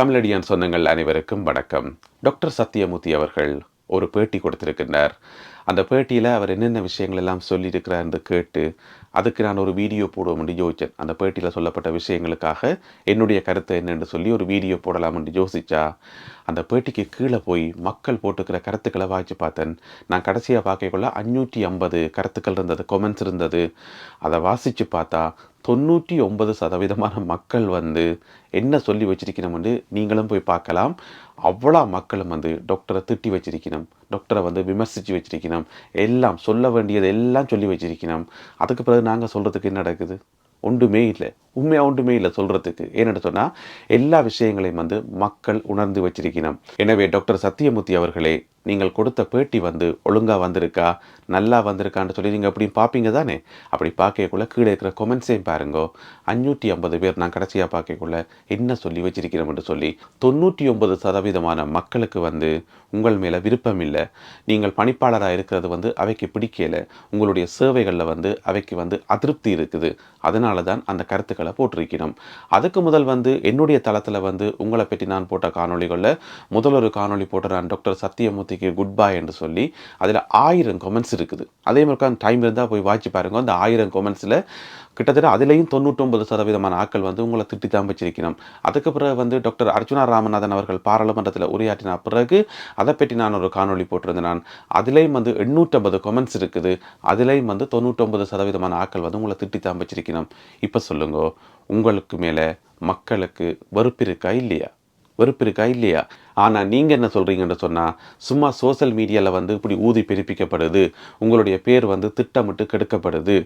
தமிழடியான் சொந்தங்கள் அனைவருக்கும் வணக்கம். டாக்டர் சத்தியமூர்த்தி அவர்கள் ஒரு பேட்டி கொடுத்துருக்கின்றார். அந்த பேட்டியில் அவர் என்னென்ன விஷயங்கள் எல்லாம் சொல்லியிருக்கிறார் கேட்டு அதுக்கு நான் ஒரு வீடியோ போடுவோம் என்று யோசித்தேன் அந்த பேட்டியில் சொல்லப்பட்ட விஷயங்களுக்காக என்னுடைய கருத்து என்னென்று சொல்லி ஒரு வீடியோ போடலாம் என்று யோசித்தா அந்த பேட்டிக்கு கீழே போய் மக்கள் போட்டுக்கிற கருத்துக்களை வாய்ச்சி பார்த்தேன். நான் கடைசியாக பார்க்கக்குள்ள அஞ்சூற்றி ஐம்பது கருத்துக்கள் இருந்தது கொமெண்ட்ஸ் இருந்தது. அதை வாசித்து பார்த்தா தொண்ணூற்றி ஒன்பது சதவீதமான மக்கள் வந்து என்ன சொல்லி வச்சிருக்கணும்னு நீங்களும் போய் பார்க்கலாம். அவ்வளோ மக்களும் வந்து டாக்டரை திட்டி வச்சிருக்கணும் டாக்டரை வந்து விமர்சித்து வச்சிருக்கணும் எல்லாம் சொல்ல வேண்டியது எல்லாம் சொல்லி வச்சிருக்கணும். அதுக்கு பிறகு நாங்கள் சொல்கிறதுக்கு என்ன நடக்குது? ஒன்றுமே இல்லை. உண்மையாக ஒன்றுமே இல்லை சொல்கிறதுக்கு ஏன்னு சொன்னால் எல்லா விஷயங்களையும் வந்து மக்கள் உணர்ந்து வச்சிருக்கணும். எனவே டாக்டர் சத்தியமூர்த்தி அவர்களே நீங்கள் கொடுத்த பேட்டி வந்து ஒழுங்காக வந்திருக்கா? நல்லா வந்திருக்கான்னு சொல்லி நீங்கள் அப்படின்னு பார்ப்பீங்க தானே? அப்படி பார்க்கக்குள்ளே கீழே இருக்கிற கொமெண்ட்ஸையும் பாருங்கோ. அஞ்சூற்றி ஐம்பது பேர் நான் கடைசியாக பார்க்கக்குள்ள என்ன சொல்லி வச்சிருக்கிறோம்னு சொல்லி தொண்ணூற்றி ஒன்பது சதவீதமான மக்களுக்கு வந்து உங்கள் மேலே விருப்பம் இல்லை. நீங்கள் பணிப்பாளராக இருக்கிறது வந்து அவைக்கு பிடிக்கலை. உங்களுடைய சேவைகளில் வந்து அவைக்கு வந்து அதிருப்தி இருக்குது. அதனால தான் அந்த கருத்துக்களை போட்டிருக்கிறோம். அதுக்கு முதல் வந்து என்னுடைய தளத்தில் வந்து உங்களை பற்றி நான் போட்ட காணொளிகளில் முதல் ஒரு காணொளி போட்ட நான் டாக்டர் சத்தியமூர்த்திக்கு குட் பாய் என்று சொல்லி அதில் ஆயிரம் கமெண்ட்ஸ் இருக்குது. அதே மாதிரி டைம் இருந்தால் போய் வாட்சி பாருங்க. அந்த ஆயிரம் கமெண்ட்ஸில் கிட்டத்தட்ட அதிலையும் தொண்ணூற்றொம்பது சதவீதமான ஆட்கள் வந்து உங்களை திட்டி தான் வச்சிருக்கணும். அதுக்கு பிறகு வந்து டாக்டர் அர்ஜுனா ராமநாதன் அவர்கள் பாராளுமன்றத்தில் உரையாற்றின பிறகு அதை பற்றி நான் ஒரு காணொளி போட்டிருந்தேன் நான். அதுலேயும் வந்து எண்ணூற்றம்பது கொமெண்ட்ஸ் இருக்குது. அதுலேயும் வந்து தொண்ணூற்றொம்பது சதவீதமான ஆட்கள் வந்து உங்களை திட்டி தான் வச்சிருக்கணும். இப்போ சொல்லுங்க உங்களுக்கு மேலே மக்களுக்கு வெறுப்பு இருக்கா இல்லையா? வெறுப்பு இருக்கா இல்லையா? ஆனால் நீங்கள் என்ன சொல்கிறீங்கன்னு சொன்னால் சும்மா சோஷியல் மீடியாவில் வந்து இப்படி ஊதி பிரிப்பிக்கப்படுது உங்களுடைய பேர் வந்து திட்டமிட்டு கெடுக்கப்படுது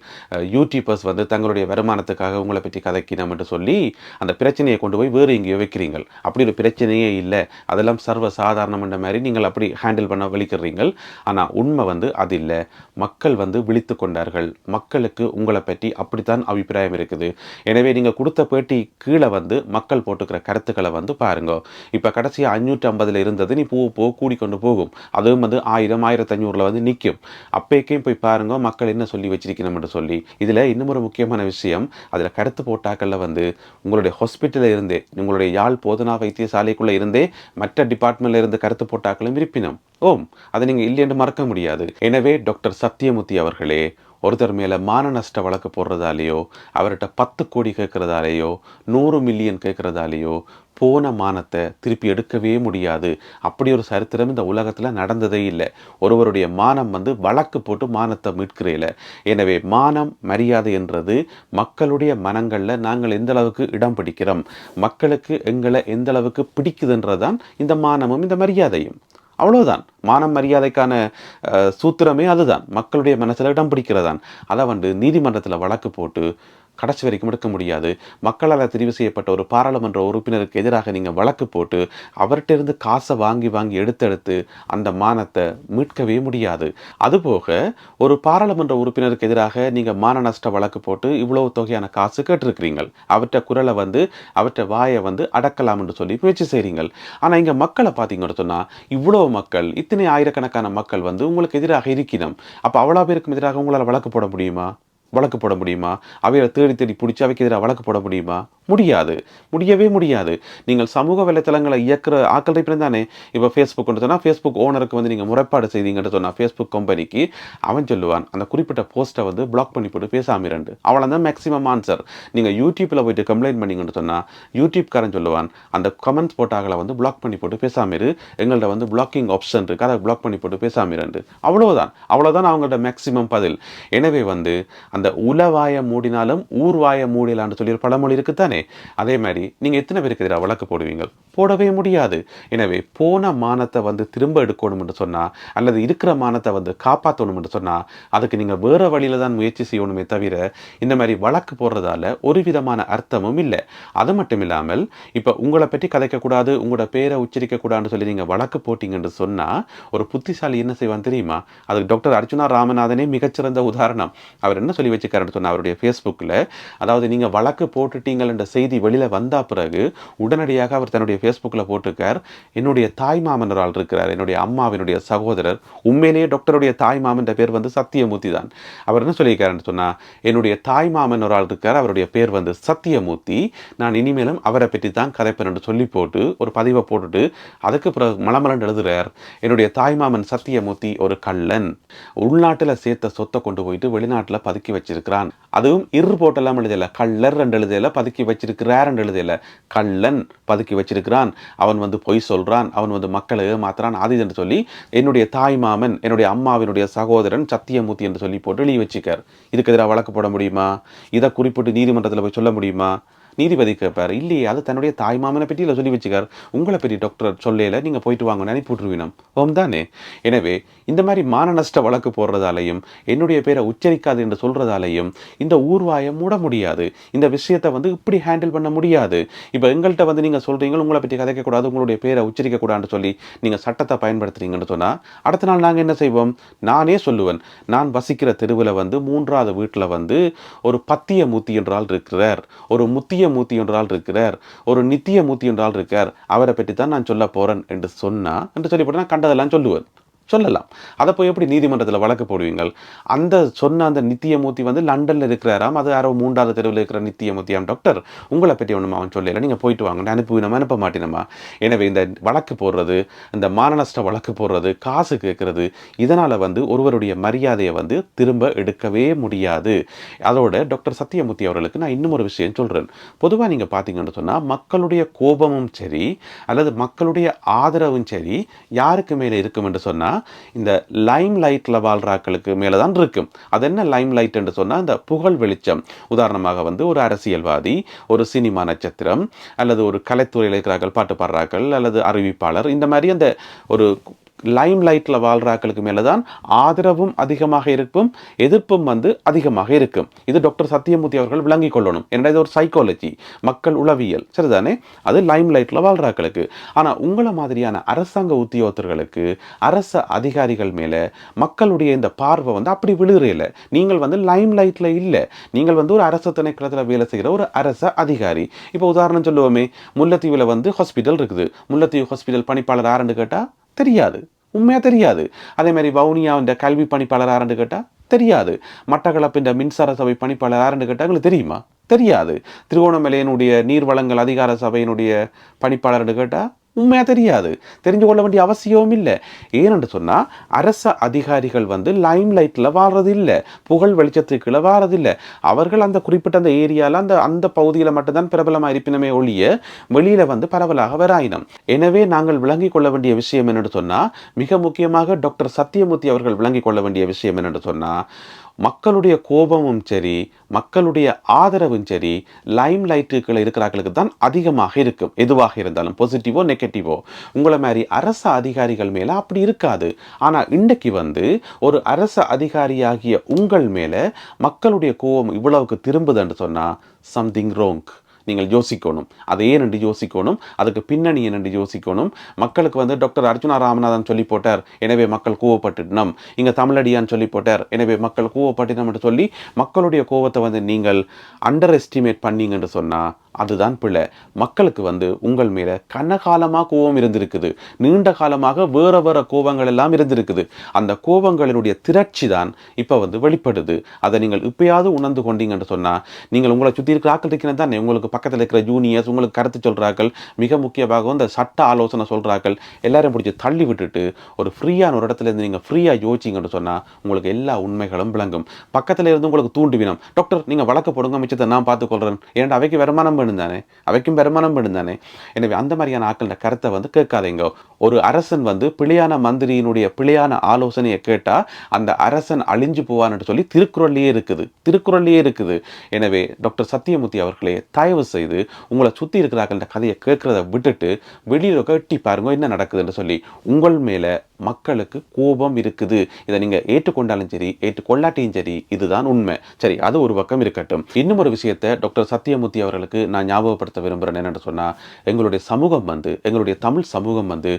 யூடியூபர்ஸ் வந்து தங்களுடைய வருமானத்துக்காக உங்களை பற்றி கதைக்கணும்னு சொல்லி அந்த பிரச்சனையை கொண்டு போய் வேறு எங்கேயோ வைக்கிறீங்கள். அப்படி ஒரு பிரச்சனையே இல்லை. அதெல்லாம் சர்வ சாதாரணம்ன்ற மாதிரி நீங்கள் அப்படி ஹேண்டில் பண்ண வலிக்கிறீங்கள் ஆனால் உண்மை வந்து அது இல்லை. மக்கள் வந்து விழித்து கொண்டார்கள். மக்களுக்கு உங்களை பற்றி அப்படித்தான் அபிப்பிராயம் இருக்குது. எனவே நீங்கள் கொடுத்த பேட்டி கீழே வந்து மக்கள் போட்டுக்கிற கருத்துக்களை வந்து பாருங்க. இப்போ கடைசியாக அஞ்சூற்றி ஐம்பதில் இருந்தது நீ போக போக கூடிக்கொண்டு போகும். அதுவும் வந்து ஆயிரம் ஆயிரத்தி ஐநூறில் வந்து நிற்கும் அப்பேக்கையும் போய் பாருங்க மக்கள் என்ன சொல்லி வச்சிருக்கணும்னு சொல்லி. இதில் இன்னும் ஒரு முக்கியமான விஷயம் அதில் கருத்து போட்டாக்களில் வந்து உங்களுடைய ஹாஸ்பிட்டலில் இருந்தே உங்களுடைய யாழ் போதனா வைத்தியசாலைக்குள்ளே இருந்தே மற்ற டிபார்ட்மெண்ட்ல இருந்து கருத்து போட்டாக்களும் இருப்பினும் ஓம் அதை நீங்கள் இல்லை என்று மறக்க முடியாது. எனவே டாக்டர் சத்யமூர்த்தி அவர்களே ஒருத்தர் மேலே மான நஷ்ட வழக்கு போடுறதாலேயோ அவர்கிட்ட பத்து கோடி கேட்குறதாலேயோ நூறு மில்லியன் கேட்குறதாலேயோ போன மானத்தை திருப்பி எடுக்கவே முடியாது. அப்படி ஒரு சரித்திரம் இந்த உலகத்தில் நடந்ததே இல்லை. ஒருவருடைய மானம் வந்து வழக்கு போட்டு மானத்தை மீட்கிறேல. எனவே மானம் மரியாதை என்றது மக்களுடைய மனங்களில் நாங்கள் எந்த அளவுக்கு இடம் பிடிக்கிறோம்? மக்களுக்கு எங்களை எந்த அளவுக்கு பிடிக்குதுன்றதான் இந்த மானமும் இந்த மரியாதையும். அவ்வளோதான் மானம் மரியாதைக்கான சூத்திரமே அதுதான். மக்களுடைய மனசில் இடம் பிடிக்கிறதான் அதை வந்து நீதிமன்றத்தில் வழக்கு போட்டு கடைசி வரைக்கும் எடுக்க முடியாது. மக்களால் தெரிவு செய்யப்பட்ட ஒரு பாராளுமன்ற உறுப்பினருக்கு எதிராக நீங்கள் வழக்கு போட்டு அவர்கிட்ட இருந்து காசை வாங்கி வாங்கி எடுத்தெடுத்து அந்த மானத்தை மீட்கவே முடியாது. அதுபோக ஒரு பாராளுமன்ற உறுப்பினருக்கு எதிராக நீங்கள் மான நஷ்ட வழக்கு போட்டு இவ்வளவு தொகையான காசு கேட்டிருக்கிறீங்கள் அவற்றை குரலை வந்து அவற்ற வாயை வந்து அடக்கலாம் என்று சொல்லி முயற்சி செய்கிறீங்க ஆனால் இங்கே மக்களை பார்த்தீங்கன்னு சொன்னால் இவ்வளோ மக்கள் இத்தனை ஆயிரக்கணக்கான மக்கள் வந்து உங்களுக்கு எதிராக இருக்கணும் அப்போ அவ்வளோ பேருக்கும் எதிராக உங்களால் வழக்கு போட முடியுமா? வழக்கு போட முடியுமா? அவையை தேடி தேடி பிடிச்சி அவைக்கு எதிராக வழக்கு போட முடியுமா? முடியாது. முடியவே முடியாது. நீங்கள் சமூக வலைத்தளங்களை இயக்குற ஆக்கள் இருப்பினும் தானே இப்போ ஃபேஸ்புக் கொண்டு சொன்னால் ஃபேஸ்புக் ஓனருக்கு வந்து நீங்கள் முறைப்பாடு செய்தீங்கன்னு சொன்னால் ஃபேஸ்புக் கம்பெனிக்கு அவன் சொல்லுவான் அந்த குறிப்பிட்ட போஸ்ட்டை வந்து பிளாக் பண்ணி போட்டு பேசாமல் இரண்டு அவளை தான் மேக்ஸிமம் ஆன்சர் நீங்கள் யூடியூப்பில் போயிட்டு கம்ப்ளைண்ட் பண்ணிங்கன்னு சொன்னால் யூடியூப்காரன் சொல்லுவான் அந்த கமெண்ட்ஸ் போட்டாகளை வந்து பிளாக் பண்ணி போட்டு பேசாமல் இரு. எங்கள்கிட்ட வந்து பிளாக்கிங் ஆப்ஷன் இருக்கு அதை பிளாக் பண்ணி போட்டு பேசாமல் இரண்டு அவ்வளோதான் அவ்வளோதான் அவங்கள்ட்ட மேக்ஸிமம் பதில். எனவே வந்து அந்த உலவாய மூடினாலும் ஊர்வாய மூடிலான்னு சொல்லி ஒரு பழமொழி இருக்கு தானே அதே மாதிரி நீங்க எத்தனை பேருக்கு எதிராக வழக்கு போடுவீங்க? போடவே முடியாது. எனவே போன மானத்தை வந்து திரும்ப எடுக்கணும்னு சொன்னா அல்லது இருக்கிற மானத்தை வந்து காப்பாற்றணும்னு சொன்னா அதுக்கு நீங்கள் வேற வழியில தான் முயற்சி செய்யணுமே தவிர இந்த மாதிரி வழக்கு போடுறதால ஒரு விதமான அர்த்தமும் இல்லை. அது மட்டும் இல்லாமல் இப்போ உங்களை பற்றி கதைக்கக்கூடாது உங்களோட பேரை உச்சரிக்கக்கூடாதுன்னு சொல்லி நீங்க வழக்கு போட்டீங்கன்னு சொன்னா ஒரு புத்திசாலி என்ன செய்வான் தெரியுமா? அதுக்கு டாக்டர் அர்ஜுனா ராமநாதனே மிகச்சிறந்த உதாரணம். அவர் என்ன சொல்லி வச்சுக்காருன்னு சொன்னா அவருடைய ஃபேஸ்புக்கில் அதாவது நீங்க வழக்கு போட்டுட்டீங்கன்ற செய்தி வெளியில் வந்த பிறகு உடனடியாக அவர் தன்னுடைய ஃபேஸ்புக்கில் போட்டிருக்கார். என்னுடைய தாய் மாமன் ஒரு ஆள் இருக்கிறார். என்னுடைய அம்மாவினுடைய சகோதரர். உண்மையிலேயே டாக்டருடைய தாய் மாமன்ற பேர் வந்து சத்தியமூர்த்தி தான். அவர் என்ன சொல்லியிருக்காருன்னு சொன்னால் என்னுடைய தாய் மாமன் ஒரு ஆள் இருக்கார் அவருடைய பேர் வந்து சத்தியமூர்த்தி. நான் இனிமேலும் அவரை பற்றி தான் கதைப்பேன் சொல்லி போட்டு ஒரு பதிவை போட்டுட்டு அதுக்கு பிறகு மலமலன் எழுதுகிறார் என்னுடைய தாய்மாமன் சத்தியமூர்த்தி ஒரு கள்ளன். உள்நாட்டில் சேர்த்த சொத்தை கொண்டு போயிட்டு வெளிநாட்டில் பதுக்கி வச்சிருக்கிறான். அதுவும் இரு போட்டெல்லாம் எழுதல. கள்ளர் ரெண்டு எழுதல. பதுக்கி வச்சு ரெண்டு எழுதல கள்ளன் பதுக்கி வச்சிருக்கிறான். அவன் வந்து பொய் சொல்றான். அவன் வந்து மக்களை ஏமாத்துறான். அது என்று சொல்லி என்னுடைய தாய் மாமன் என்னுடைய அம்மாவினுடைய சகோதரன் சத்தியமூர்த்தி என்று சொல்லி போட்டு எழுதி வச்சுக்கார் இதுக்கு எதிராக வழக்கு போட முடியுமா? இதை குறிப்பிட்டு நீதிமன்றத்தில் போய் சொல்ல முடியுமா? நீதிபதி கேட்பார் இல்லையே அது தன்னுடைய தாய்மாமனை பற்றி இல்லை சொல்லி வச்சுக்கார். உங்களை பற்றி டாக்டர் சொல்லையில் நீங்கள் போயிட்டு வாங்கன்னு அனுப்பி விட்டுருவினம். ஓம் தானே. எனவே இந்த மாதிரி மான நஷ்ட வழக்கு போடுறதாலையும் என்னுடைய பேரை உச்சரிக்காது என்று சொல்கிறதாலையும் இந்த ஊர்வாயை மூட முடியாது. இந்த விஷயத்தை வந்து இப்படி ஹேண்டில் பண்ண முடியாது. இப்போ எங்கள்கிட்ட வந்து நீங்கள் சொல்கிறீங்களோ உங்களை பற்றி கதைக்கக்கூடாது உங்களுடைய பேரை உச்சரிக்கக்கூடாதுன்னு சொல்லி நீங்கள் சட்டத்தை பயன்படுத்துறீங்கன்னு சொன்னால் அடுத்த நாள் நாங்கள் என்ன செய்வோம்? நானே சொல்லுவேன். நான் வசிக்கிற தெருவில் வந்து மூன்றாவது வீட்டில் வந்து ஒரு பத்திய மூத்தி என்றால் இருக்கிறார். ஒரு முத்திய மூத்தி என்றால் இருக்கிறார். ஒரு நித்திய மூர்த்தி என்றால் இருக்கார் அவரை பற்றி தான் நான் சொல்ல போறேன் என்று சொன்னா என்று சொல்லி நான் கண்டதெல்லாம் சொல்லுவேன் சொல்லலாம். அதை போய் எப்படி நீதிமன்றத்தில் வழக்கு போடுவீங்கள்? அந்த சொன்ன அந்த நித்தியமூர்த்தி வந்து லண்டனில் இருக்கிறாராம். அது யாரோ மூன்றாவது தெருவில் இருக்கிற நித்தியமூர்த்தியாம் டாக்டர். உங்களை பற்றி ஒன்றும் அவன் சொல்லலை. நீங்கள் போயிட்டு வாங்க. நம்ம அனுப்ப மாட்டினமா? எனவே இந்த வழக்கு போடுறது இந்த மானநஷ்ட வழக்கு போடுறது காசு கேட்கறது இதனால் வந்து ஒருவருடைய மரியாதையை வந்து திரும்ப எடுக்கவே முடியாது. அதோட டாக்டர் சத்தியமூர்த்தி அவர்களுக்கு நான் இன்னும் ஒரு விஷயம் சொல்கிறேன் பொதுவாக நீங்கள் பார்த்தீங்கன்னு சொன்னால் மக்களுடைய கோபமும் சரி அல்லது மக்களுடைய ஆதரவும் சரி யாருக்கு மேலே இருக்கும் என்று சொன்னால் இந்த லைம் லைட்டில் வாழ்றாக்களுக்கு மேலே தான் இருக்கும். அது என்ன லைம் லைட் என்று சொன்னால் இந்த புகழ் வெளிச்சம். உதாரணமாக வந்து ஒரு அரசியல்வாதி ஒரு சினிமா நட்சத்திரம் அல்லது ஒரு கலைத்துறையில் இருக்கிறார்கள் பாட்டு பாடுறார்கள் அல்லது அறிவிப்பாளர் இந்த மாதிரி அந்த ஒரு லைம் லைட்டில் வாழ்கிறாக்களுக்கு மேலே தான் ஆதரவும் அதிகமாக இருக்கும் எதிர்ப்பும் வந்து அதிகமாக இருக்கும். இது டாக்டர் சத்தியமூர்த்தி அவர்கள் விளங்கிக் கொள்ளணும். என்னடா இது ஒரு சைக்காலஜி மக்கள் உளவியல். சரிதானே? அது லைம் லைட்டில் வாழ்கிறாக்களுக்கு ஆனால் உங்களை மாதிரியான அரசாங்க உத்தியோகத்தர்களுக்கு அரச அதிகாரிகள் மேலே மக்களுடைய இந்த பார்வை வந்து அப்படி விழுகிறதில்ல நீங்கள் வந்து லைம் லைட்டில் இல்லை. நீங்கள் வந்து ஒரு அரசு திணைக்களத்தில் வேலை செய்கிற ஒரு அரச அதிகாரி. இப்போ உதாரணம் சொல்லுவோமே முல்லைத்தீவில் வந்து ஹாஸ்பிட்டல் இருக்குது. முல்லைத்தீவு ஹாஸ்பிட்டல் பணிப்பாளர் யாருன்னு கேட்டால் தெரியாது. உண்மையாக தெரியாது. அதே மாதிரி வவுனியாவின் கல்வி பணிப்பாளர் யாருன்னு கேட்டால் தெரியாது. மட்டக்களப்பின் மின்சார சபை பணிப்பாளர் யாருன்னு கேட்டால் உங்களுக்கு தெரியுமா? தெரியாது. திருகோணமலையினுடைய நீர் வளங்கள் அதிகார சபையினுடைய பணிப்பாளர்னு கேட்டால் உண்மையாக தெரியாது. தெரிஞ்சு கொள்ள வேண்டிய அவசியமும் இல்லை. ஏனென்று சொன்னால் அரச அதிகாரிகள் வந்து லைம் லைட்டில் வாழ்றது புகழ் வெளிச்சத்துக்குள்ள வாழறதில்லை. அவர்கள் அந்த குறிப்பிட்ட அந்த ஏரியாவில் அந்த அந்த பகுதியில் மட்டும்தான் பிரபலமாக இருப்பினமே ஒழிய வெளியில் வந்து பரவலாக வராயினம். எனவே நாங்கள் விளங்கிக் கொள்ள வேண்டிய விஷயம் என்னென்னு சொன்னால் மிக முக்கியமாக டாக்டர் சத்தியமூர்த்தி அவர்கள் விளங்கிக் கொள்ள வேண்டிய விஷயம் என்னென்னு சொன்னால் மக்களுடைய கோபமும் சரி மக்களுடைய ஆதரவும் சரி லைம் லைட்டுகள் இருக்கிறார்களுக்கு தான் அதிகமாக இருக்கும். எதுவாக இருந்தாலும் பாசிட்டிவோ நெகட்டிவோ உங்களை மாதிரி அரச அதிகாரிகள் மேலே அப்படி இருக்காது. ஆனால் இன்றைக்கு வந்து ஒரு அரச அதிகாரியாகிய உங்கள் மேலே மக்களுடைய கோபம் இவ்வளவுக்கு திரும்புதுன்னு சொன்னால் சம்திங் ரோங் நீங்கள் யோசிக்கணும். அதை ஏன் என்று யோசிக்கணும். அதுக்கு பின்னணி என்னென்று யோசிக்கணும். மக்களுக்கு வந்து டாக்டர் அர்ஜுனா ராமநாதன் சொல்லி போட்டார். எனவே மக்கள் கோவப்பட்டுடணும் இங்கே தமிழடியான் சொல்லி போட்டார். எனவே மக்கள் கோவப்பட்டினம் என்று சொல்லி மக்களுடைய கோவத்தை வந்து நீங்கள் அண்டர் எஸ்டிமேட் பண்ணீங்கன்னு சொன்னால் அதுதான் பிழை. மக்களுக்கு வந்து உங்கள் மேலே கனகாலமாக கோபம் இருந்திருக்குது. நீண்ட காலமாக வேற வேற கோபங்கள் எல்லாம் இருந்திருக்குது. அந்த கோபங்களினுடைய திரட்சி தான் இப்போ வந்து வெளிப்படுது. அதை நீங்கள் இப்பயாவது உணர்ந்து கொண்டீங்கன்னு சொன்னால் நீங்கள் உங்களை சுற்றி இருக்கிற ஆக்கள் இருக்கிறது தானே? உங்களுக்கு பக்கத்தில் இருக்கிற ஜூனியர்ஸ் உங்களுக்கு கருத்து சொல்கிறார்கள் மிக முக்கியமாக இந்த சட்ட ஆலோசனை சொல்கிறார்கள் எல்லாரையும் பிடிச்சி தள்ளி விட்டுட்டு ஒரு ஃப்ரீயான ஒரு இடத்துல இருந்து நீங்கள் ஃப்ரீயாக யோசிச்சிங்கன்னு சொன்னால் உங்களுக்கு எல்லா உண்மைகளும் விளங்கும். பக்கத்தில் இருந்து உங்களுக்கு தூண்டுவினம் டாக்டர் நீங்கள் வழக்கு போடுங்க மிச்சத்தை நான் பார்த்துக்கொள்கிறேன் ஏன்டா அவைக்கு வருமானம் வேணும் அவைக்கும் பெருமானம் வேணும் எனவே அந்த மாதிரியான ஆக்களோட கருத்தை வந்து கேட்காதீங்க. ஒரு அரசன் வந்து பிழையான மந்திரியினுடைய பிழையான ஆலோசனையை கேட்டால் அந்த அரசன் அழிஞ்சு போவான்னு சொல்லி திருக்குறள்லேயே இருக்குது. திருக்குறள்லேயே இருக்குது. எனவே டாக்டர் சத்தியமூர்த்தி அவர்களே தயவு செய்து உங்களை சுற்றி இருக்கிறார்கள் கதையை கேட்குறத விட்டுட்டு வெளியில் கட்டி பாருங்க என்ன நடக்குதுன்னு சொல்லி. உங்கள் மேலே மக்களுக்கு கோபம் இருக்குது. இதை நீங்கள் ஏற்றுக்கொண்டாலும் சரி ஏற்றுக்கொள்ளாட்டியும் சரி இதுதான் உண்மை. சரி அது ஒரு பக்கம் இருக்கட்டும். இன்னும் ஒரு விஷயத்தை டாக்டர் சத்தியமூர்த்தி அவர்களுக்கு நான் ஞாபகப்படுத்த விரும்புகிறேன் என்னென்னு சொன்னால் எங்களுடைய சமூகம் வந்து எங்களுடைய தமிழ் சமூகம் வந்து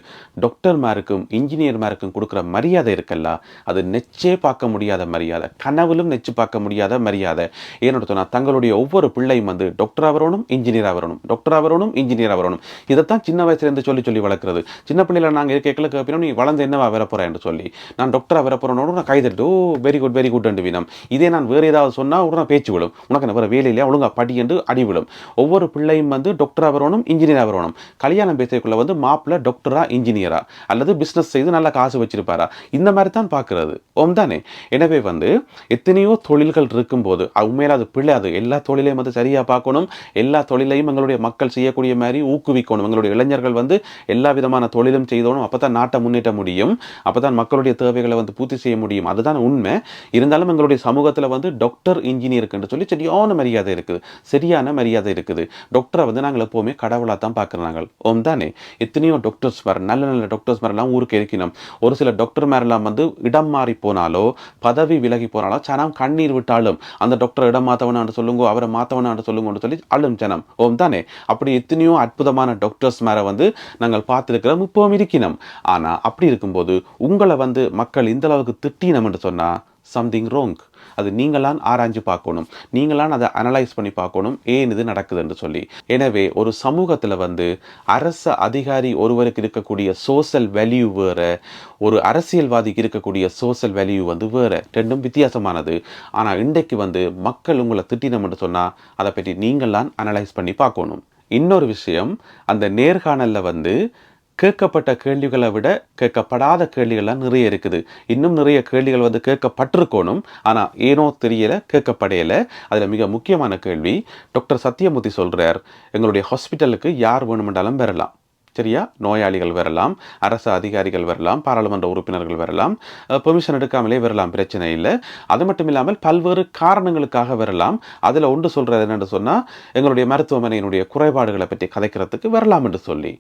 டாக்டர்மாருக்கும் இன்ஜினியர்மாருக்கும் கொடுக்குற மரியாதை இருக்கல்ல? அது நெச்சே பார்க்க முடியாத மரியாதை. கனவிலும் நெச்சு பார்க்க முடியாத மரியாதை. ஏன்னு சொன்னால் தங்களுடைய ஒவ்வொரு பிள்ளையும் வந்து டாக்டர் வரணும் இன்ஜினியர் வரணும் டாக்டர் வரணும் இன்ஜினியர் வரணும் இதைத்தான் சின்ன வயசுலேருந்து சொல்லி சொல்லி வளர்க்குறது. சின்ன பிள்ளையில் நாங்கள் கேட்கல கேட்போம் நீ வளர்ந்து என்னவா வரப்போகிறேன் சொல்லி நான் டாக்டராக வர போகிறேனோட நான் கைதட்டு oh very good very good என்று வினம். இதே நான் வேறு ஏதாவது சொன்னால் உடனே பேச்சு விடும் உனக்கு நான் வேறு வேலையிலே ஒழுங்கா படி என்று அடி விடும் ஒவ்வொரு பிள்ளையும் வந்து டாக்டராக வரணும் இன்ஜினியராக வரணும். கல்யாணம் பேசக்குள்ள வந்து மாப்பிள்ள டாக்டரா இன்ஜினியரா அல்லது பிஸ்னஸ் செய்து நல்ல காசு வச்சிருப்பாரா? இந்த மாதிரி தான் பார்க்கறது. ஓம் தானே? எனவே வந்து எத்தனையோ தொழில்கள் இருக்கும்போது அது உண்மையில அது பிள்ளை அது எல்லா தொழிலையும் வந்து சரியாக பார்க்கணும் எல்லா தொழிலையும் எங்களுடைய மக்கள் செய்யக்கூடிய மாதிரி ஊக்குவிக்கணும். எங்களுடைய இளைஞர்கள் வந்து எல்லா விதமான தொழிலும் செய்தோணும் அப்போ தான் நாட்டை முன்னேற்ற முடியும் அப்போ தான் மக்களுடைய தேவைகளை வந்து பூர்த்தி செய்ய முடியும். அதுதான் உண்மை. இருந்தாலும் எங்களுடைய சமூகத்தில் வந்து டாக்டர் இன்ஜினியருக்குன்னு சொல்லி சரியான மரியாதை இருக்குது. சரியான மரியாதை இருக்குது. டாக்டரை வந்து நாங்கள் எப்போவுமே கடவுளாக தான் பார்க்குறாங்க ஓம் தானே? எத்தனையோ டாக்டர்ஸ் மேர் நல்ல நல்ல டாக்டர்ஸ் மாதிரிலாம் ஊருக்கு இருக்கணும் ஒரு சில டாக்டர் மாதிரிலாம் வந்து இடம் மாறி போனாலோ பதவி விலகி போனாலோ சனம் கண்ணீர் விட்டாலும் அந்த டாக்டர் இடம் மாற்றவனான்னு சொல்லுங்க அவரை மாற்றவனான்னு சொல்லுங்கன்னு சொல்லி அழும் ஜனம் ஓம் தானே? அப்படி எத்தனையோ அற்புதமான டாக்டர்ஸ் மேலே வந்து நாங்கள் பார்த்துருக்கிறோம் இப்போவும் இருக்கணும் ஆனால் அப்படி இருக்கும்போது உங்களை வந்து மக்கள் இந்த அளவுக்கு திட்டினம் என்று சொன்னால் சம்திங் ரோங் அது நீங்களான் ஆராய்ஞ்சு பார்க்கணும். நீங்களான் அதை அனலைஸ் பண்ணி பார்க்கணும். ஏன் இது நடக்குதுன்னு சொல்லி. எனவே ஒரு சமூகத்தில் வந்து அரச அதிகாரி ஒருவருக்கு இருக்கக்கூடிய சோஷியல் வேல்யூ வேற ஒரு அரசியல்வாதிக்கு இருக்கக்கூடிய சோஷியல் வேல்யூ வந்து வேற. ரெண்டும் வித்தியாசமானது. ஆனால் இன்றைக்கு வந்து மக்கள் உங்களை திட்டினோம்னு சொன்னால் அதை பற்றி நீங்களான் அனலைஸ் பண்ணி பார்க்கணும். இன்னொரு விஷயம் அந்த நேர்காணலில் வந்து கேட்கப்பட்ட கேள்விகளை விட கேட்கப்படாத கேள்விகள்லாம் நிறைய இருக்குது. இன்னும் நிறைய கேள்விகள் வந்து கேட்கப்பட்டிருக்கணும். ஆனால் ஏனோ தெரியல கேட்கப்படையலை அதில் மிக முக்கியமான கேள்வி டாக்டர் சத்யமூர்த்தி சொல்கிறார் எங்களுடைய ஹாஸ்பிட்டலுக்கு யார் வேணுமென்றாலும் வரலாம். சரியா நோயாளிகள் வரலாம் அரசு அதிகாரிகள் வரலாம் பாராளுமன்ற உறுப்பினர்கள் வரலாம் பெர்மிஷன் எடுக்காமலே வரலாம் பிரச்சனை இல்லை. அது மட்டும் இல்லாமல் பல்வேறு காரணங்களுக்காக வரலாம். அதில் ஒன்று சொல்கிறது என்னென்னு சொன்னால் எங்களுடைய மருத்துவமனையினுடைய குறைபாடுகளை பற்றி கதைக்கிறதுக்கு வரலாம் என்று சொல்லி.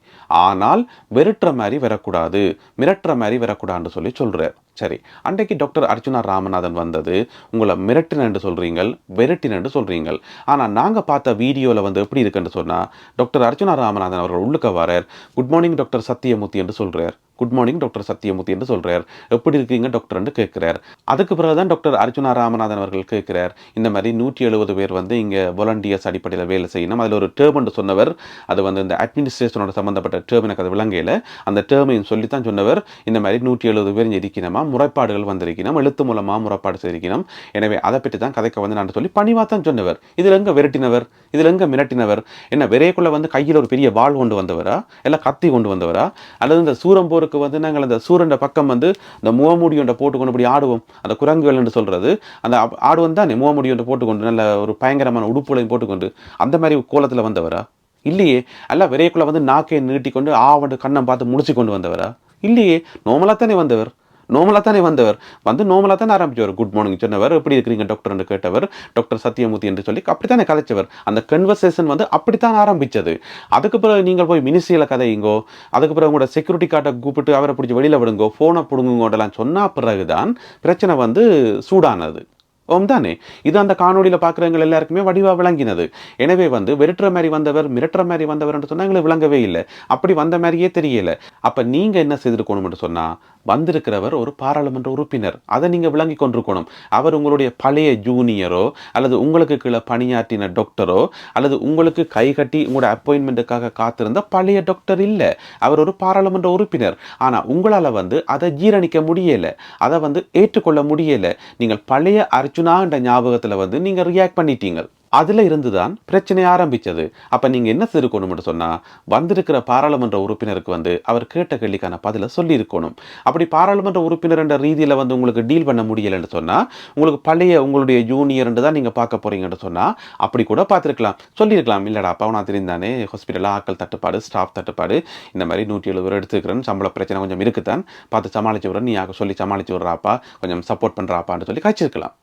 ஆனால் வெறுட்டுற மாதிரி வரக்கூடாது மிரட்டுற மாதிரி வரக்கூடாதுன்னு சொல்லி சொல்கிறார் சரி அன்றைக்கு டாக்டர் அர்ஜுனா ராமநாதன் வந்தது உங்களை மிரட்டினு சொல்கிறீங்கள் வெரட்டின சொல்கிறீங்கள் ஆனால் நாங்கள் பார்த்த வீடியோவில் வந்து எப்படி இருக்குன்னு சொன்னால் டாக்டர் அர்ஜுனா ராமநாதன் அவர்கள் உள்ளுக்க வரார் குட் மார்னிங் டாக்டர் சத்தியமூர்த்தி என்று சொல்கிறார் குட் மார்னிங் டாக்டர் சத்தியமூர்த்தி என்று சொல்கிறார் எப்படி இருக்கீங்க டாக்டர் என்று கேட்குறார். அதுக்கு பிறகு தான் டாக்டர் அர்ஜுனா ராமநாதன் அவர்கள் கேட்குறார். இந்த மாதிரி நூற்றி எழுபது பேர் வந்து இங்கே வாலண்டியர்ஸ் அடிப்படையில் வேலை செய்யணும். அதில் ஒரு டேர்ம் என்று சொன்னவர் அது வந்து இந்த அட்மினிஸ்ட்ரேஷனோட சம்மந்தப்பட்ட டேர்ம் எனக்கு அது விளங்கையில் அந்த டேர்மையும் சொல்லித்தான் சொன்னவர் இந்த மாதிரி நூற்றி எழுபது பேர் இருக்கணுமா? முறைப்பாடுகள் வந்திருக்கணும். எழுத்து மூலமாக முறைப்பாடு செய்திருக்கணும். எனவே அதை பற்றி தான் கதைக்க வந்து நான் சொல்லி பணிவாக தான் சொன்னவர். இதில் எங்கே விரட்டினவர்? இதில் எங்கே மிரட்டினவர்? என்ன விரைக்குள்ள வந்து கையில் ஒரு பெரிய வாள் கொண்டு வந்தவரா? இல்லை கத்தி கொண்டு வந்தவரா? அல்லது இந்த சூரம்போருக்கு வந்து நாங்கள் அந்த சூரண்ட பக்கம் வந்து இந்த முகமூடி ஒன்றை போட்டுக்கொண்டு இப்படி ஆடுவோம். அந்த குரங்குகள் என்று சொல்கிறது அந்த ஆடுவோம் தானே? முகமூடி ஒன்றை போட்டுக்கொண்டு நல்ல ஒரு பயங்கரமான உடுப்புகளையும் போட்டுக்கொண்டு. அந்த மாதிரி கோலத்தில் வந்தவரா? இல்லையே. அல்ல விரைக்குள்ளே வந்து நாக்கை நீட்டிக்கொண்டு ஆவண்டு கண்ணம் பார்த்து முடிச்சு கொண்டு வந்தவரா? இல்லையே. நோமலாக தானே வந்தவர். நோமலாக தானே வந்தவர் வந்து நோமலாக தானே ஆரம்பிச்சவர் குட் மார்னிங் சொன்னவர் எப்படி இருக்கிறீங்க டாக்டர் என்று கேட்டவர் டாக்டர் சத்யமூர்த்தி என்று சொல்லி அப்படித்தானே கலைச்சவர் அந்த கன்வர்சேஷன் வந்து அப்படித்தான் ஆரம்பித்தது அதுக்கு பிறகு நீங்கள் போய் மினிஸ்ட்ரியில் கதையுங்கோ அதுக்கு பிறகு உங்களோட செக்யூரிட்டி கார்டை கூப்பிட்டு அவரை பிடிச்சி வெளியில் விடுங்கோ ஃபோனை பிடுங்குங்கோடலாம் சொன்ன பிறகுதான் பிரச்சனை வந்து சூடானது ஓம் தானே இது அந்த காணொலியில் பார்க்குறவங்க எல்லாருக்குமே வடிவாக விளங்கினது எனவே வந்து வெறுட்டுற மாதிரி வந்தவர் மிரட்டுற மாதிரி வந்தவர் என்று சொன்னா எங்களுக்கு விளங்கவே இல்லை அப்படி வந்த மாதிரியே தெரியல அப்போ நீங்கள் என்ன செய்திருக்கணும்னு சொன்னா வந்திருக்கிறவர் ஒரு பாராளுமன்ற உறுப்பினர். அதை நீங்கள் விளங்கி கொண்டிருக்கணும். அவர் உங்களுடைய பழைய ஜூனியரோ அல்லது உங்களுக்கு கீழே பணியாற்றின டாக்டரோ அல்லது உங்களுக்கு கை கட்டி உங்களோட அப்பாயின்மெண்ட்டுக்காக காத்திருந்த பழைய டாக்டர் இல்லை. அவர் ஒரு பாராளுமன்ற உறுப்பினர். ஆனால் உங்களால் வந்து அதை ஜீரணிக்க முடியலை. அதை வந்து ஏற்றுக்கொள்ள முடியலை. நீங்கள் பழைய அர்ஜுனான்ற ஞாபகத்தில் வந்து நீங்கள் ரியாக்ட் பண்ணிட்டீங்க. அதில் இருந்து தான் பிரச்சனை ஆரம்பித்தது அப்போ நீங்கள் என்ன செய்திருக்கணும்னு சொன்னால் வந்திருக்கிற பாராளுமன்ற உறுப்பினருக்கு வந்து அவர் கேட்ட கேள்விக்கான பதிலை சொல்லியிருக்கணும். அப்படி பாராளுமன்ற உறுப்பினர் என்ற வந்து உங்களுக்கு டீல் பண்ண முடியலைன்னு சொன்னால் உங்களுக்கு பழைய உங்களுடைய ஜூனியர்ன்று தான் நீங்கள் பார்க்க போகிறீங்கன்னு சொன்னால் அப்படி கூட பார்த்துருக்கலாம். சொல்லியிருக்கலாம். இல்லைடா அப்பா நான் தெரிந்தானே ஹாஸ்பிட்டலில் ஆக்கள் தட்டுப்பாடு ஸ்டாஃப் தட்டுப்பாடு இந்த மாதிரி நூற்றி எழுபது எடுத்துக்கிறேன்னு எடுத்துக்கிறேன் சம்பள பிரச்சனை கொஞ்சம் இருக்குதான். பார்த்து சமாளிச்சு விடுறேன் நீ ஆக சொல்லி சமாளிச்சு விட்றாப்பா கொஞ்சம் சப்போர்ட் பண்ணுறாப்பான்னு சொல்லி காய்ச்சிருக்கலாம்.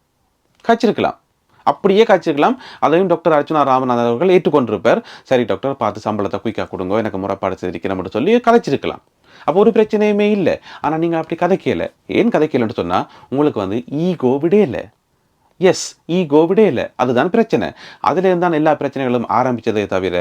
காய்ச்சிருக்கலாம். அப்படியே காய்ச்சிக்கலாம் அதையும் டாக்டர் அர்ச்சனா ராமநாதன் அவர்கள் ஏற்றுக்கொண்டிருப்பார். சரி டாக்டர் பார்த்து சம்பளத்தை குயிக்காக கொடுங்க. எனக்கு முறைப்பாடு செய்திருக்கிறேன் சொல்லி கதைச்சிருக்கலாம். அப்போ ஒரு பிரச்சனையுமே இல்லை. ஆனால் நீங்கள் அப்படி கதைக்கலை. ஏன் கதைக்கலைன்னு சொன்னால் உங்களுக்கு வந்து ஈகோ விடையில எஸ் ஈகோ விடையில அதுதான் பிரச்சனை. அதுலேருந்து தான் எல்லா பிரச்சனைகளும் ஆரம்பிச்சதே தவிர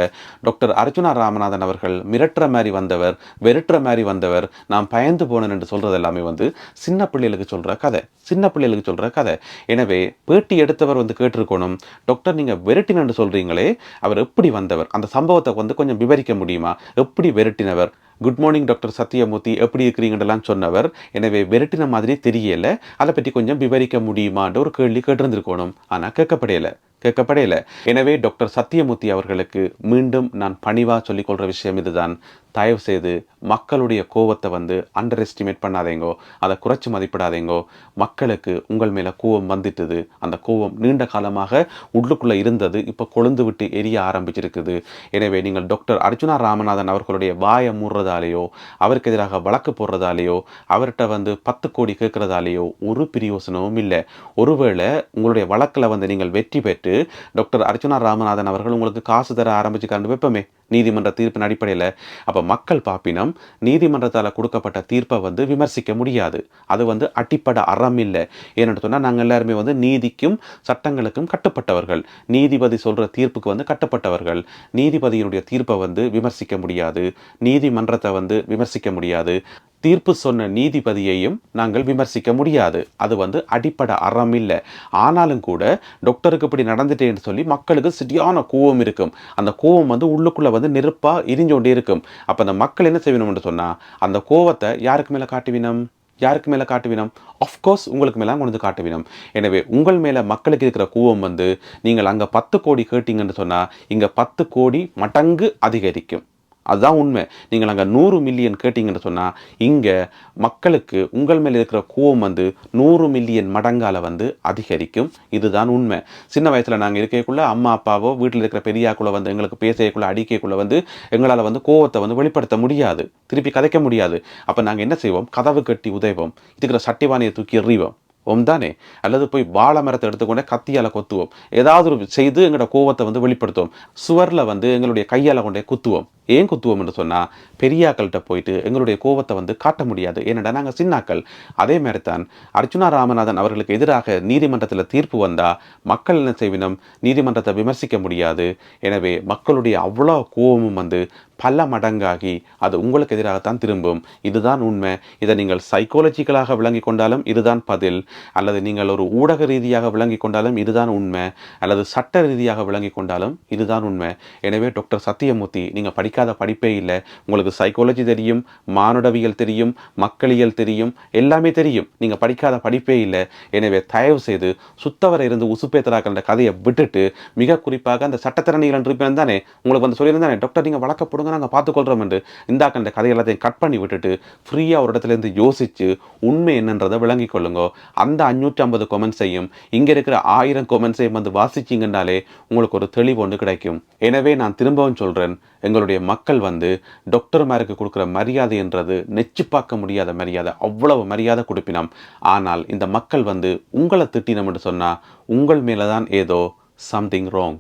டாக்டர் அர்ஜுனா ராமநாதன் அவர்கள் மிரட்டுற மாதிரி வந்தவர் வெறுட்டுற மாதிரி வந்தவர் நான் பயந்து போனேன் என்று சொல்கிறது எல்லாமே வந்து சின்ன பிள்ளைகளுக்கு சொல்கிற கதை. சின்ன பிள்ளைகளுக்கு சொல்கிற கதை. எனவே பேட்டி எடுத்தவர் வந்து கேட்டிருக்கணும். டாக்டர் நீங்கள் வெறுட்டினு சொல்கிறீங்களே அவர் எப்படி வந்தவர்? அந்த சம்பவத்தை வந்து கொஞ்சம் விவரிக்க முடியுமா? எப்படி வெறுட்டினவர்? குட் மார்னிங் டாக்டர் சத்யமூர்த்தி எப்படி இருக்கிறீங்கலாம் சொன்னவர். எனவே விரட்டின மாதிரி தெரியல. அதை பற்றி கொஞ்சம் விவரிக்க முடியுமான்ற ஒரு கேள்வி கேட்டிருந்திருக்கணும். ஆனால் கேட்கப்படையலை. கேட்கப்படையல. எனவே டாக்டர் சத்யமூர்த்தி அவர்களுக்கு மீண்டும் நான் பணிவாக சொல்லிக்கொள்கிற விஷயம் இதுதான். தயவு செய்து மக்களுடைய கோவத்தை வந்து அண்டர் எஸ்டிமேட் பண்ணாதீங்கோ. அதை குறைச்சி மதிப்பிடாதீங்கோ. மக்களுக்கு உங்கள் மேலே கோவம் வந்துட்டுது. அந்த கோவம் நீண்ட காலமாக உள்ளுக்குள்ளே இருந்தது. இப்போ கொழுந்து விட்டு எரிய ஆரம்பிச்சிருக்குது. எனவே நீங்கள் டாக்டர் அர்ஜுனா ராமநாதன் அவர்களுடைய வாயை மூடுறதாலேயோ அவருக்கு எதிராக வழக்கு போடுறதாலேயோ அவர்கிட்ட வந்து பத்து கோடி கேட்குறதாலேயோ ஒரு பிரியோசனமும் இல்லை. ஒருவேளை உங்களுடைய வழக்கில் வந்து நீங்கள் வெற்றி பெற்று டாக்டர் அர்ஜுனா ராமநாதன் அவர்கள் உங்களுக்கு காசு தர ஆரம்பிச்சுக்காண்டு வைப்பமே. நீதிமன்ற தீர்ப்பின் அடிப்படையில் அப்போ மக்கள் பாப்பினம் நீதிமன்றத்தால் கொடுக்கப்பட்ட தீர்ப்பை வந்து விமர்சிக்க முடியாது. அது வந்து அடிப்படை அறம் இல்லை. ஏன்னு சொன்னால் நாங்கள் எல்லாருமே வந்து நீதிக்கும் சட்டங்களுக்கும் கட்டுப்பட்டவர்கள். நீதிபதி சொல்கிற தீர்ப்புக்கு வந்து கட்டுப்பட்டவர்கள். நீதிபதியினுடைய தீர்ப்பை வந்து விமர்சிக்க முடியாது. நீதிமன்றத்தை வந்து விமர்சிக்க முடியாது. தீர்ப்பு சொன்ன நீதிபதியையும் நாங்கள் விமர்சிக்க முடியாது. அது வந்து அடிப்படை அறம் இல்லை. ஆனாலும் கூட டாக்டருக்கு இப்படி நடந்துட்டேன்னு சொல்லி மக்களுக்கு சரியான கோவம் இருக்கும். அந்த கோவம் வந்து உள்ளுக்குள்ளே வந்து நெருப்பாக இறிஞ்சு கொண்டே இருக்கும். அப்போ அந்த மக்கள் என்ன செய்யணும்னு சொன்னால் அந்த கோவத்தை யாருக்கு மேலே காட்டுவினம் யாருக்கு மேலே காட்டுவினம் அஃப்கோர்ஸ் உங்களுக்கு மேலே கொண்டு வந்து காட்டுவினம் எனவே உங்கள் மேலே மக்களுக்கு இருக்கிற கோவம் வந்து நீங்கள் அங்கே பத்து கோடி கேட்டிங்கன்னு சொன்னால் இங்கே பத்து கோடி மடங்கு அதிகரிக்கும். அதுதான் உண்மை. நீங்கள் அங்கே நூறு மில்லியன் கேட்டிங்கன்னு சொன்னால் இங்கே மக்களுக்கு உங்கள் மேலே இருக்கிற கோவம் வந்து நூறு மில்லியன் மடங்கால வந்து அதிகரிக்கும். இதுதான் உண்மை. சின்ன வயசில் நாங்கள் இருக்கக்குள்ளே அம்மா அப்பாவோ வீட்டில் இருக்கிற பெரியாக்குள்ளே வந்து எங்களுக்கு பேசையக்குள்ளே அடிக்கக்குள்ளே வந்து எங்களால் வந்து கோவத்தை வந்து வெளிப்படுத்த முடியாது. திருப்பி கதைக்க முடியாது. அப்போ நாங்கள் என்ன செய்வோம்? கதவு கட்டி உதைவோம். இருக்கிற சட்டிவானியை தூக்கி எறிவோம். ஓம் தானே? அல்லது போய் வாழை மரத்தை எடுத்துக்கொண்டே கத்தியால் கொத்துவோம். ஏதாவது ஒரு செய்து எங்களோட கோவத்தை வந்து வெளிப்படுத்துவோம். சுவரில் வந்து எங்களுடைய கையால் கொண்டே குத்துவோம். ஏன் குத்துவோம் என்று சொன்னால் பெரியாக்கள்கிட்ட போயிட்டு எங்களுடைய கோவத்தை வந்து காட்ட முடியாது. ஏனென்றால் நாங்கள் சின்னாக்கள். அதே மாதிரி தான் அர்ஜுனா ராமநாதன் அவர்களுக்கு எதிராக நீதிமன்றத்தில் தீர்ப்பு வந்தால் மக்கள் என்ன செய்வினம்? நீதிமன்றத்தை விமர்சிக்க முடியாது. எனவே மக்களுடைய அவ்வளோ கோபமும் வந்து பல மடங்காகி அது உங்களுக்கு எதிராகத்தான் திரும்பும். இதுதான் உண்மை. இதை நீங்கள் சைக்காலஜிக்கலாக விளங்கி கொண்டாலும் இதுதான் பதில். அல்லது நீங்கள் ஒரு ஊடக ரீதியாக விளங்கி கொண்டாலும் இதுதான் உண்மை. அல்லது சட்ட ரீதியாக விளங்கி கொண்டாலும் இதுதான் உண்மை. எனவே டாக்டர் சத்தியமூர்த்தி நீங்கள் படிக்க படிக்காத படிப்பே இல்லை. உங்களுக்கு சைக்காலஜி தெரியும் மானுடவியல் தெரியும் மக்களியல் தெரியும் எல்லாமே தெரியும். நீங்கள் படிக்காத படிப்பே இல்லை. எனவே தயவு செய்து சுத்தவரை இருந்து உசுப்பேத்தராக்கிற கதையை விட்டுட்டு மிக குறிப்பாக அந்த சட்டத்திறனிகள் இருப்பேன் தானே உங்களுக்கு வந்து சொல்லியிருந்தானே டாக்டர் நீங்கள் வழக்கப்படுங்க நாங்கள் பார்த்துக்கொள்கிறோம் என்று. இந்தாக்க அந்த கதை எல்லாத்தையும் கட் பண்ணி விட்டுட்டு ஃப்ரீயாக ஒரு இடத்துல இருந்து யோசிச்சு உண்மை என்னன்றதை விளங்கிக் கொள்ளுங்க. அந்த அஞ்சூற்றி ஐம்பது கொமெண்ட்ஸையும் இங்கே இருக்கிற ஆயிரம் கொமெண்ட்ஸையும் வந்து வாசிச்சிங்கன்னாலே உங்களுக்கு ஒரு தெளிவு ஒன்று கிடைக்கும். எனவே நான் திரும்பவும் சொல்கிறேன் எங்களுடைய மக்கள் வந்து டாக்டர்மாருக்கு கொடுக்குற மரியாதை என்றது நெச்சு பார்க்க முடியாத மரியாதை அவ்வளவு மரியாதை கொடுப்பினோம். ஆனால் இந்த மக்கள் வந்து உங்களை திட்டினோம் என்று சொன்னால் உங்கள் மேலே தான் ஏதோ சம்திங் ராங்